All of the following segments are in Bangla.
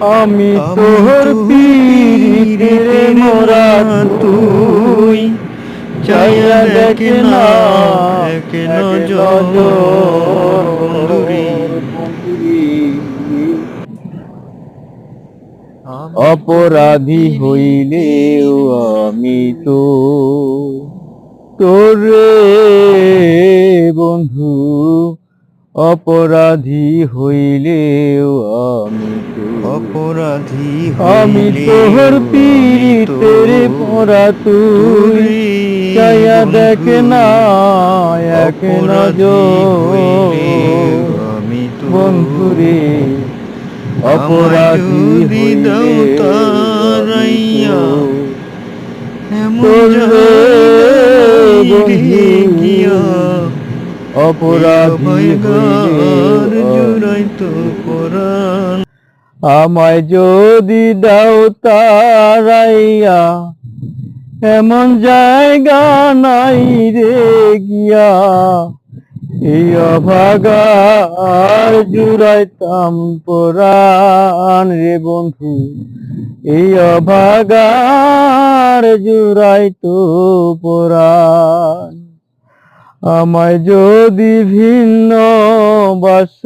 আমি তোর পীড়িতে মোরা তুই। চাইয়া দেখ না নজর অপরাধী হইলেও আমি তো তোর বন্ধু। অপরাধী হইলেও আমি তো অপরাধী আমি হইলে তোর পীড়িতের পরা তুই। চাইয়া দেখ না এক আমি বন্ধুরে অপরাধী হইলে এমন তোর বন্ধু গিয়া অপরাধী পরাণ। আমায় যদি দাও তারাইয়া এমন জায়গা নাই রে গিয়া। এই অভাগার জুড়াইতাম পরাণ রে বন্ধু। এই অভাগার জুড়াইতো পরাণ। আমায় যদি ভিন্ন বাস,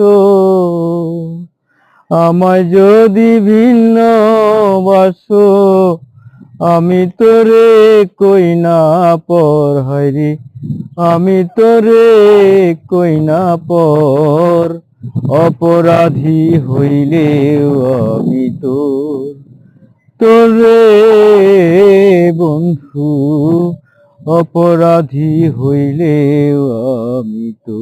আমায় যদি ভিন্ন বাস, আমি তোরে কই না পর হরি আমি তোরে কই না পর, অপরাধী হইলেও আমি তোর, তোরে বন্ধু। অপরাধী হইলেও আমি তো